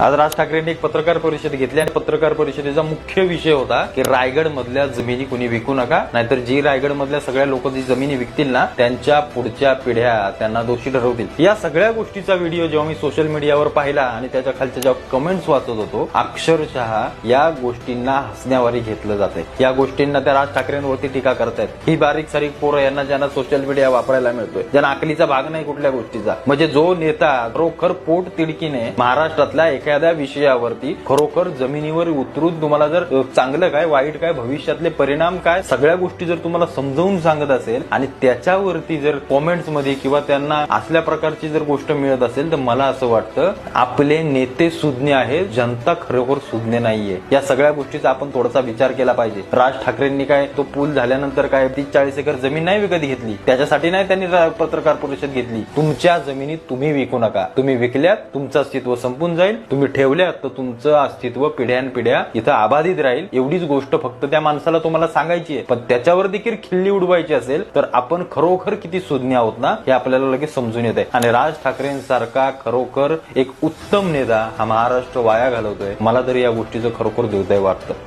आज राज ठाकरेंनी एक पत्रकार परिषद घेतली आणि पत्रकार परिषदेचा मुख्य विषय होता की रायगड मधल्या जमिनी कुणी विकू नका नाहीतर जी रायगड मधल्या सगळ्या लोक जी जमिनी विकतील ना त्यांच्या पुढच्या पिढ्या त्यांना दोषी ठरवतील. या सगळ्या गोष्टीचा व्हिडिओ जेव्हा मी सोशल मीडियावर पाहिला आणि त्याच्या खालच्या जेव्हा कमेंट्स वाचत होतो अक्षरशः या गोष्टींना हसण्यावारी घेतलं जाते या गोष्टींना त्या राज ठाकरेंवरती टीका करतायत. ही बारीक सारीक पोरं यांना ज्यांना सोशल मीडिया वापरायला मिळतोय ज्यांना अकलीचा भाग नाही कुठल्या गोष्टीचा. म्हणजे जो नेता खरोखर पोट तिडकीने महाराष्ट्रातल्या एखाद्या विषयावरती खरोखर जमिनीवर उतरून तुम्हाला जर चांगलं काय वाईट काय भविष्यातले परिणाम काय सगळ्या गोष्टी जर तुम्हाला समजावून सांगत असेल आणि त्याच्यावरती जर कॉमेंट्समध्ये किंवा त्यांना असल्या प्रकारची जर गोष्ट मिळत असेल तर मला असं वाटतं आपले नेते सुज्ञ आहेत जनता खरोखर सुज्ञ नाहीये. या सगळ्या गोष्टीचा आपण थोडासा विचार केला पाहिजे. राज ठाकरेंनी काय तो पूल झाल्यानंतर काय तीस चाळीस एकर जमीन नाही विकत घेतली. त्याच्यासाठी नाही त्यांनी पत्रकार परिषद घेतली. तुमच्या जमिनी तुम्ही विकू नका. तुम्ही विकल्यात तुमचं अस्तित्व संपून जाईल. तुम्ही ठेवल्यात तर तुमचं अस्तित्व पिढ्यानपिढ्या इथं अबाधित राहील. एवढीच गोष्ट फक्त त्या माणसाला तुम्हाला सांगायची आहे. पण त्याच्यावर देखील खिल्ली उडवायची असेल तर आपण खरोखर किती सुज्ञ आहोत ना हे आपल्याला लगेच समजून येत आहे आणि राज ठाकरेंसारखा खरोखर एक उत्तम नेता हा महाराष्ट्र वाया घालवतोय. मला तरी या गोष्टीचं खरोखर दुर्दैव वाटतं.